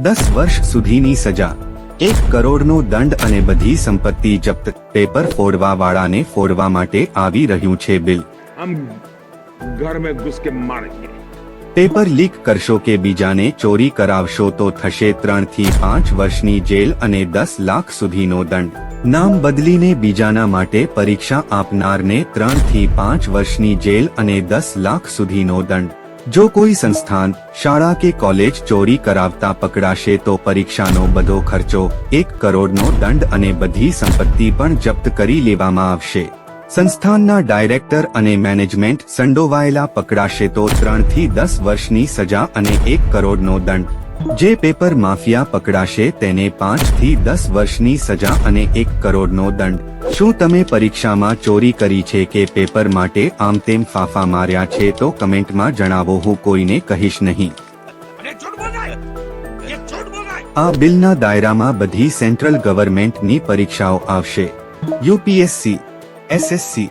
દસ વર્ષ સુધીની સજા. એક કરોડનો દંડ અને બધી સંપત્તિ જપ્ત પેપર ફોડવા વાળાને ફોડવા માટે આવી રહ્યું છે બિલ. પેપર લીક કરશો કે બીજાને ચોરી કરાવશો તો થશે ત્રણથી પાંચ વર્ષની જેલ અને દસ લાખ સુધીનો દંડ. નામ બદલીને બીજાના માટે પરીક્ષા આપનારને ત્રણથી પાંચ વર્ષની જેલ અને દસ લાખ સુધીનો દંડ. જો કોઈ સંસ્થાન શાળા કે કોલેજ ચોરી કરાવતા પકડાશે તો પરીક્ષાનો બધો ખર્ચો એક કરોડનો દંડ અને બધી સંપત્તિ પણ જપ્ત કરી લેવામાં આવશે. સંસ્થાનના ડાયરેક્ટર અને મેનેજમેન્ટ સંડોવાયેલા પકડાશે તો ત્રણથી દસ વર્ષની સજા અને એક કરોડનો દંડ. જે પેપર માફિયા પકડાશે તેને પાંચથી દસ વર્ષની સજા અને એક કરોડનો દંડ. શું તમે પરીક્ષામાં ચોરી કરી છે કે પેપર માટે આમ તેમ ફાફા માર્યા છે તો કમેન્ટમાં જણાવો, હું કોઈને કહીશ નહીં. આ બિલના દાયરામાં બધી સેન્ટ્રલ ગવર્મેન્ટની પરીક્ષાઓ આવશે. UPSC SSC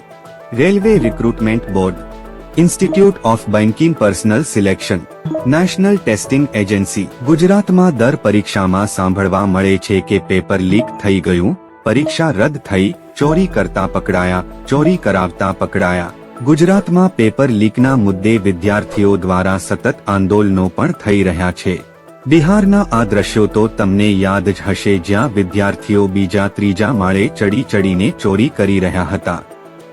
railway recruitment board. Institute of banking personnel selection national testing agency ગુજરાતમાં દર પરીક્ષામાં સાંભળવા મળે છે કે પેપર લીક થઈ ગયું, પરીક્ષા રદ થઈ, ચોરી કરતા પકડાયા, ચોરી કરાવતા પકડાયા. ગુજરાતમાં પેપર લીકના મુદ્દે વિદ્યાર્થીઓ દ્વારા સતત આંદોલનો પણ થઈ રહ્યા છે. બિહારના આ દ્રશ્યો તો તમને યાદ જ હશે જ્યાં વિદ્યાર્થીઓ બીજા ત્રીજા માળે ચડી ચડીને ચોરી કરી રહ્યા હતા.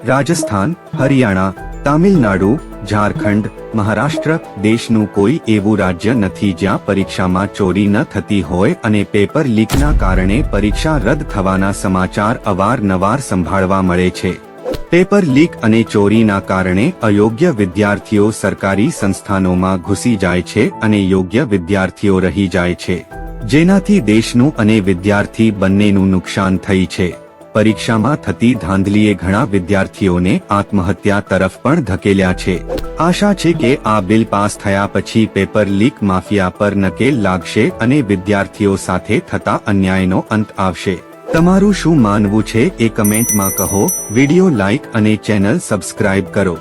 રાજસ્થાન, હરિયાણા તામિલનાડુ, ઝારખંડ, મહારાષ્ટ્ર દેશનું કોઈ એવું રાજ્ય નથી જ્યાં પરીક્ષામાં ચોરી ન થતી હોય અને પેપર લીકના કારણે પરીક્ષા રદ થવાના સમાચાર અવારનવાર સંભાળવા મળે છે. પેપર લીક અને ચોરીના કારણે અયોગ્ય વિદ્યાર્થીઓ સરકારી સંસ્થાનોમાં ઘૂસી જાય છે અને યોગ્ય વિદ્યાર્થીઓ રહી જાય છે. જેનાથી દેશનું અને વિદ્યાર્થી બંનેનું નુકસાન થઈ છે. પરીક્ષામાં થતી ધાંધલીએ ઘણા વિદ્યાર્થીઓને આત્મહત્યા તરફ પણ ધકેલ્યા છે. આશા છે કે આ બિલ પાસ થયા પછી પેપર લીક માફિયા પર નકેલ લાગશે અને વિદ્યાર્થીઓ સાથે થતા અન્યાયનો અંત આવશે. તમારું શું માનવું છે એ કમેન્ટમાં કહો, વિડિયો લાઇક અને ચેનલ સબસ્ક્રાઇબ કરો.